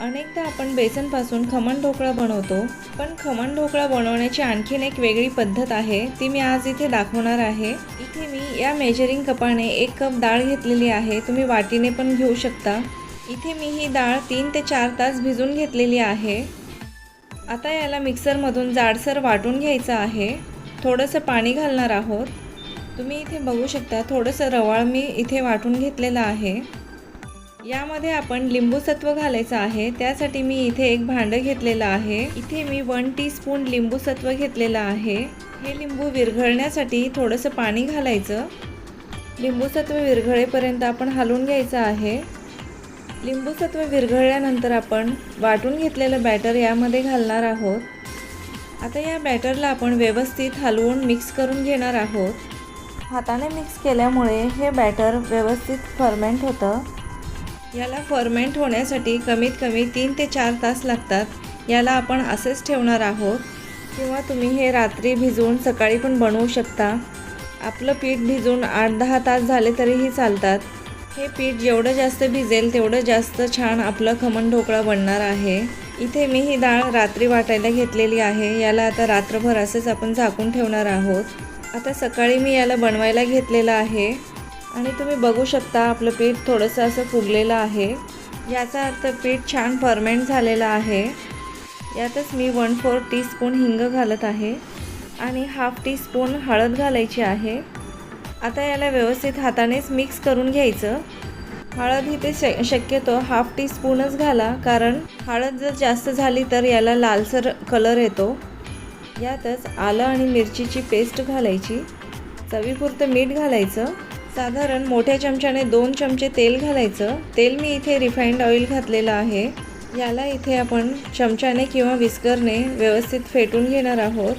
अनेकदा आपण बेसनपासून खमण ढोकळा बनवतो पण खमण ढोकळा बनवण्याची आणखीन एक वेगळी पद्धत आहे ती मी आज इथे दाखवणार आहे. इथे मी या मेजरिंग कपाने एक कप डाळ घेतलेली आहे तुम्ही वाटीने पण घेऊ शकता. इथे मी ही डाळ तीन ते चार तास भिजून घेतलेली आहे. आता याला मिक्सरमधून जाडसर वाटून घ्यायचं आहे. थोडंसं पाणी घालणार आहोत. तुम्ही इथे बघू शकता थोडंसं रवाळ मी इथे वाटून घेतलेलं आहे. यामध्ये आपण लिंबूसत्व घालायचं आहे. त्यासाठी मी इथे एक भांडं घेतलेलं आहे. इथे मी वन टी स्पून लिंबूसत्व घेतलेलं आहे. हे लिंबू विरघळण्यासाठी थोडंसं पाणी घालायचं. लिंबूसत्व विरघळेपर्यंत आपण हलवून घ्यायचं आहे. लिंबूसत्व विरघळल्यानंतर आपण वाटून घेतलेलं बॅटर यामध्ये घालणार आहोत. आता या बॅटरला आपण व्यवस्थित हलवून मिक्स करून घेणार आहोत. हाताने मिक्स केल्यामुळे हे बॅटर व्यवस्थित फर्मेंट होतं. याला फर्मेंट होण्यासाठी कमीत कमी तीन ते चार तास लागतात. याला आपण असेच ठेवणार आहोत. किंवा तुम्ही हे रात्री भिजवून सकाळी पण बनवू शकता. आपलं पीठ भिजून आठ दहा तास झाले तरीही चालतात. हे पीठ जेवढं जास्त भिजेल तेवढं जास्त छान आपलं खमण ढोकळा बनणार आहे. इथे मी ही डाळ रात्री वाटायला घेतलेली आहे. याला आता रात्रभर असंच आपण झाकून ठेवणार आहोत. आता सकाळी मी याला बनवायला घेतलेलं आहे. आणि तुम्ही बघू शकता आपलं पीठ थोडंसं असं फुगलेलं आहे. याचा अर्थ पीठ छान फर्मेंट झालेलं आहे. यातच मी वन फोर टीस्पून हिंग घालत आहे आणि हाफ टीस्पून हळद घालायची आहे. आता याला व्यवस्थित हातानेच मिक्स करून घ्यायचं. हळद ही ते श शक्यतो हाफ टीस्पूनच घाला कारण हळद जर जास्त झाली तर याला लालसर कलर येतो. यातच आलं आणि मिरचीची पेस्ट घालायची. चवीपुरतं मीठ घालायचं. साधारण मोठ्या चमच्याने दोन चमचे तेल घालायचं. तेल मी इथे रिफाईंड ऑइल घातलेलं आहे. याला इथे आपण चमच्याने किंवा विस्करने व्यवस्थित फेटून घेणार आहोत.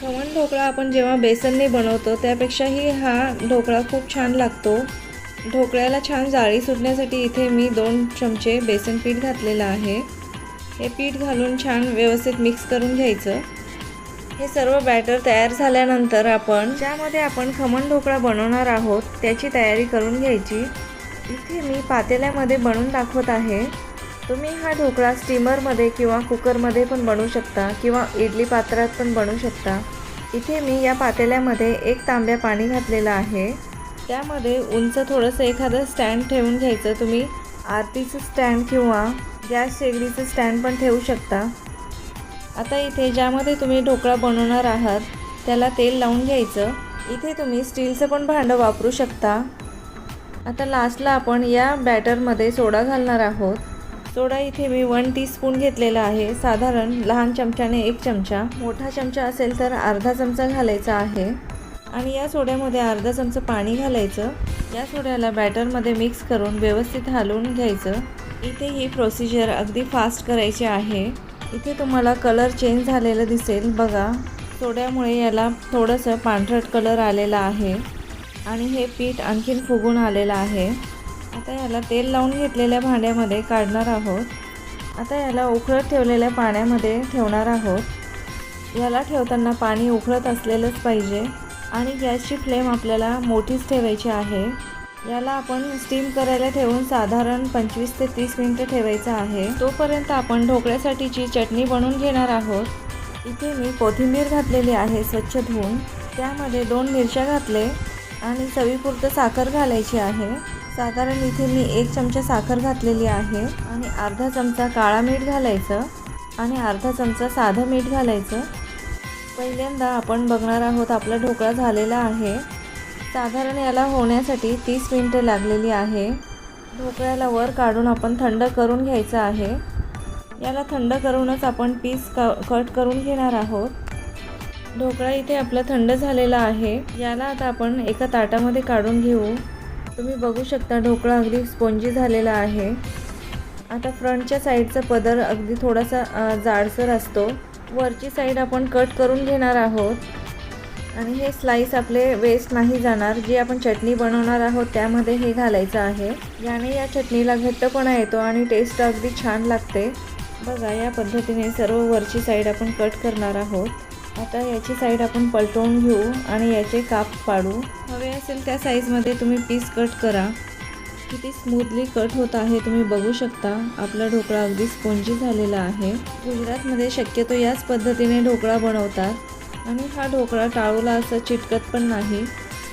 खमण ढोकळा आपण जेव्हा बेसनने बनवतो त्यापेक्षाही हा ढोकळा खूप छान लागतो. ढोकळ्याला छान जाळी सुटण्यासाठी इथे मी दोन चमचे बेसन पीठ घातलेलं आहे. हे पीठ घालून छान व्यवस्थित मिक्स करून घ्यायचं. हे सर्व बॅटर तयार झाल्यानंतर आपण ज्यामध्ये आपण खमण ढोकळा बनवणार आहोत त्याची तयारी करून घ्यायची. इथे मी पातेल्यामध्ये बनवून दाखवत आहे. तुम्ही हा ढोकळा स्टीमरमध्ये किंवा कुकरमध्ये पण बनवू शकता किंवा इडली पात्रात पण बनवू शकता. इथे मी या पातेल्यामध्ये एक तांब्या पाणी घातलेलं आहे. त्यामध्ये उंच थोडंसं एखादं स्टँड ठेवून घ्यायचं. तुम्ही आरतीचं स्टँड किंवा गॅस शेगडीचं स्टँड पण ठेवू शकता. आता इथे ज्यामध्ये तुम्ही ढोकळा बनवणार आहात त्याला तेल लावून घ्यायचं. इथे तुम्ही स्टीलचं पण भांडं वापरू शकता. आता लास्टला आपण या बॅटरमध्ये सोडा घालणार आहोत. सोडा इथे मी वन टीस्पून घेतलेला आहे. साधारण लहान चमच्याने एक चमचा. मोठा चमचा असेल तर अर्धा चमचा घालायचा आहे. आणि या सोड्यामध्ये अर्धा चमचा पाणी घालायचं. या सोड्याला बॅटरमध्ये मिक्स करून व्यवस्थित हलवून घ्यायचं. इथे ही प्रोसिजर अगदी फास्ट करायची आहे. इथे तुम्हाला कलर चेंज झालेलं दिसेल. बघा सोड्यामुळे याला थोडंसं पांढरट कलर आलेला आहे. आणि हे पीठ आणखीन फुगून आलेलं आहे. आता याला तेल लावून घेतलेल्या भांड्यामध्ये काढणार आहोत. आता याला उकळत ठेवलेल्या पाण्यामध्ये ठेवणार आहोत. याला ठेवताना पाणी उकळत असलेलंच पाहिजे. आणि गॅसची फ्लेम आपल्याला मोठीच ठेवायची आहे. याला आपण स्टीम करायला ठेवून साधारण पंचवीस ते तीस मिनटं ठेवायचं आहे. तोपर्यंत आपण ढोकळ्यासाठीची चटणी बनवून घेणार आहोत. इथे मी कोथिंबीर घातलेली आहे स्वच्छ धुवून. त्यामध्ये दोन मिरच्या घातले आणि चवीपुरतं साखर घालायची आहे. साधारण इथे मी एक चमचा साखर घातलेली आहे आणि अर्धा चमचा काळा मीठ घालायचं आणि अर्धा चमचा साधं मीठ घालायचं. पहिल्यांदा आपण बघणार आहोत आपला ढोकळा झालेला आहे. साधारण याला होण्यासाठी तीस मिनटं लागलेली आहे. ढोकळ्याला वर काढून आपण थंड करून घ्यायचं आहे. याला थंड करूनच आपण पीस क कट करून घेणार आहोत. ढोकळा इथे आपला थंड झालेला आहे. याला आता आपण एका ताटामध्ये काढून घेऊ. तुम्ही बघू शकता ढोकळा अगदी स्पॉन्जी झालेला आहे. आता फ्रंटच्या साईडचा पदर अगदी थोडासा जाडसर असतो. वरची साईड आपण कट करून घेणार आहोत. आणि हे स्लाईस आपले वेस्ट नाही जाणार. जी आपण चटणी बनवणार आहोत त्यामध्ये हे घालायचं आहे. याने या चटणीला घट्टपणा येतो आणि टेस्ट अगदी छान लागते. बघा या पद्धतीने सर्व वरची साईड आपण कट करणार आहोत. आता याची साईड आपण पलटवून घेऊ आणि याचे काप पाडू. हवे असेल त्या साईजमध्ये तुम्ही पीस कट करा. किती स्मूथली कट होत आहे तुम्ही बघू शकता. आपला ढोकळा अगदी स्पॉन्जी झालेला आहे. गुजरातमध्ये शक्यतो याच पद्धतीने ढोकळा बनवतात. आणि हा ढोकळा टाळूला असं चिटकत पण नाही.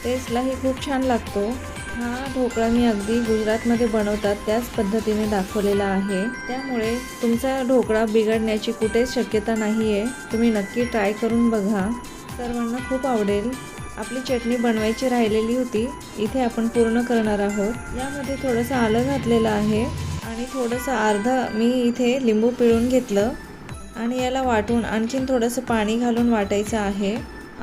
टेस्टलाही खूप छान लागतो. हा ढोकळा मी अगदी गुजरातमध्ये बनवतात त्याच पद्धतीने दाखवलेला आहे. त्यामुळे तुमचा ढोकळा बिघडण्याची कुठेच शक्यता नाही आहे तुम्ही नक्की ट्राय करून बघा. सर्वांना खूप आवडेल. आपली चटणी बनवायची राहिलेली होती. इथे आपण पूर्ण करणार आहोत. यामध्ये थोडंसं आलं घातलेलं आहे. आणि थोडंसं अर्धा मी इथे लिंबू पिळून घेतलं. आणि याला वाटून आणखीन थोडंसं पाणी घालून वाटायचं आहे.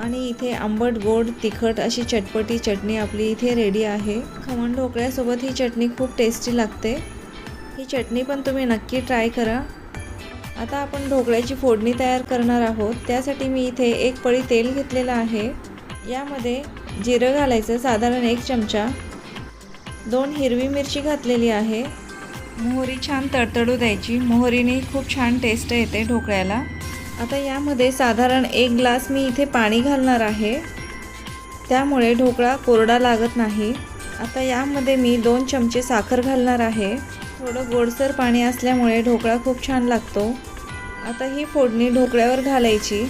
आणि इथे आंबट गोड तिखट अशी चटपटी चटणी आपली इथे रेडी आहे. खमण ढोकळ्यासोबत ही चटणी खूप टेस्टी लागते. ही चटणी पण तुम्ही नक्की ट्राय करा. आता आपण ढोकळ्याची फोडणी तयार करणार आहोत. त्यासाठी मी इथे एक पळी तेल घेतलेलं आहे. यामध्ये जिरं घालायचं साधारण एक चमचा. दोन हिरवी मिरची घातलेली आहे. मोहरी छान तडतडू द्यायची. मोहरीने खूप छान टेस्ट येते ढोकळ्याला. आता यामध्ये साधारण एक ग्लास मी इथे पाणी घालणार आहे. त्यामुळे ढोकळा कोरडा लागत नाही. आता यामध्ये मी दोन चमचे साखर घालणार आहे. थोडं गोडसर पाणी असल्यामुळे ढोकळा खूप छान लागतो. आता ही फोडणी ढोकळ्यावर घालायची.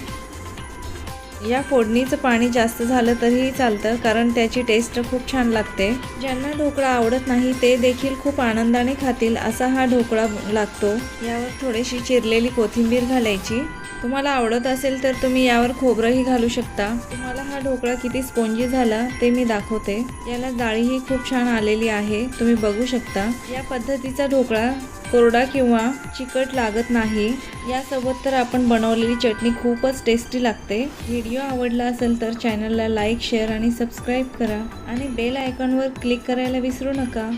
या फोडणीचं पाणी जास्त झालं तरीही चालतं कारण त्याची टेस्ट खूप छान लागते. ज्यांना ढोकळा आवडत नाही ते देखील खूप आनंदाने खातील असा हा ढोकळा लागतो. यावर थोडीशी चिरलेली कोथिंबीर घालायची. तुम्हाला आवडत असेल तर तुम्ही यावर खोबरंही घालू शकता. तुम्हाला हा ढोकळा किती स्पोंजी झाला ते मी दाखवते. याला जाळीही खूप छान आलेली आहे तुम्ही बघू शकता. या पद्धतीचा ढोकळा कोरडा किंवा चिकट लागत नाही. यासोबत तर आपण बनवलेली चटणी खूपच टेस्टी लागते. व्हिडिओ आवडला असेल तर चॅनलला लाईक शेअर आणि सबस्क्राईब करा. आणि बेल आयकॉनवर क्लिक करायला विसरू नका.